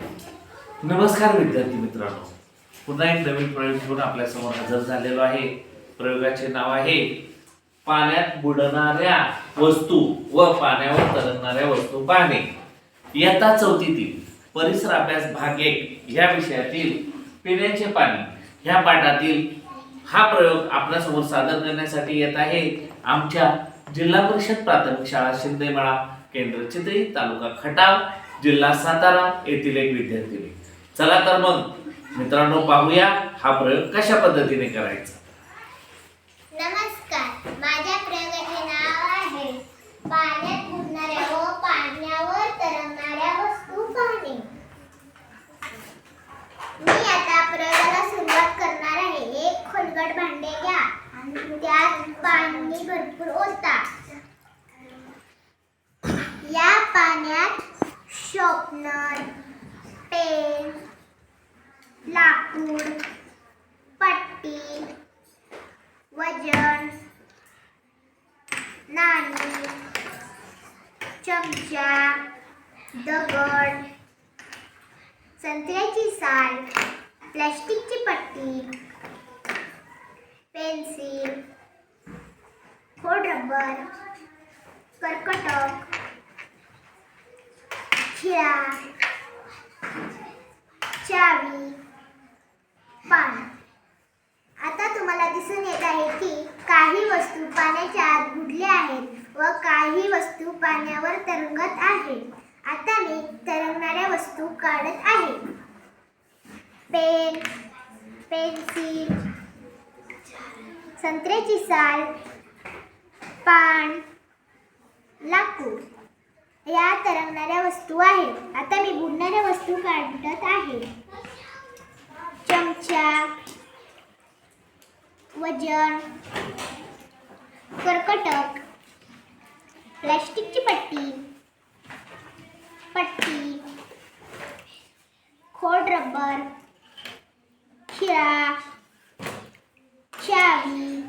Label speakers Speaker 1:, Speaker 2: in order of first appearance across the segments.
Speaker 1: नमस्कार विद्यार्थी मित्रांनो. पुन्हा एक नवीन प्रयोग घेऊन आपल्यासमोर हजर झालेलो आहे. प्रयोगाचे नाव आहे पाण्यात बुडणाऱ्या वस्तू व पाण्यावर तरंगणाऱ्या वस्तू पाहणे. इयत्ता चौथीतील परिसर अभ्यास भाग एक ह्या विषयातील पिण्याचे पाणी. ह्या पाठातील हा प्रयोग आपल्यासमोर सादर करण्यासाठी येत आहे. आमच्या जिल्हा परिषद प्राथमिक शाळा शिंदेमाळा केंद्र चितळी तालुका खटाव. जिल्हा सातारा येथील एक विद्यार्थिनी चला तर मग मित्रांनो पाहूया हा प्रयोग कशा पद्धतीने करायचा.
Speaker 2: नमस्कार माझ्या प्रयोगाचे नाव आहे पाण्यात बुडणाऱ्या व पाण्यावर तरंगणाऱ्या वस्तू पाहणे. मी आता प्रयोगाला सुरुवात करणार आहे. एक खोलगट भांडे घ्या. आणि त्यात पाणी भरपूर ओता या पाण्यात शॉपनर पेन लाकूड पट्टी वजन नाणी चमचा दगड संत्र्याची साल प्लॅस्टिकची पट्टी पेन्सिल खोड रबर कर्कटक खिळा चावी पान आता तुम्हाला दिसून येत आहे की काही वस्तू पाण्याच्या आत बुडल्या आहेत व काही वस्तू पाण्यावर तरंगत आहेत. आता मी तरंगणाऱ्या वस्तू काढत आहे. पेन पेन्सिल संत्र्याची साल पान लाकूड. या तरंगणाऱ्या वस्तू आहेत आता मी बुडणाऱ्या वस्तू काढत आहे. चमचा वजन कर्कटक प्लॅस्टिकची पट्टी पट्टी खोड रबर खिळा चावी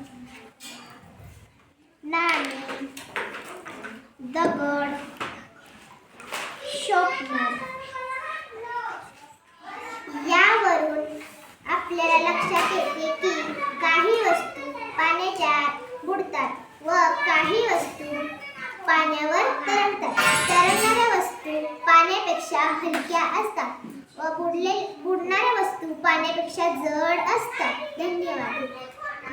Speaker 2: नाणी दगड शॉपनर यावरून आपल्याला लक्षात येते की काही वस्तू पाण्याच्या उडतात व काही वस्तू पाण्यावर तरंगतात. तरंगणाऱ्या वस्तू पाण्यापेक्षा हलक्या असतात व बुडले बुडणाऱ्या वस्तू पाण्यापेक्षा जड असतात. धन्यवाद.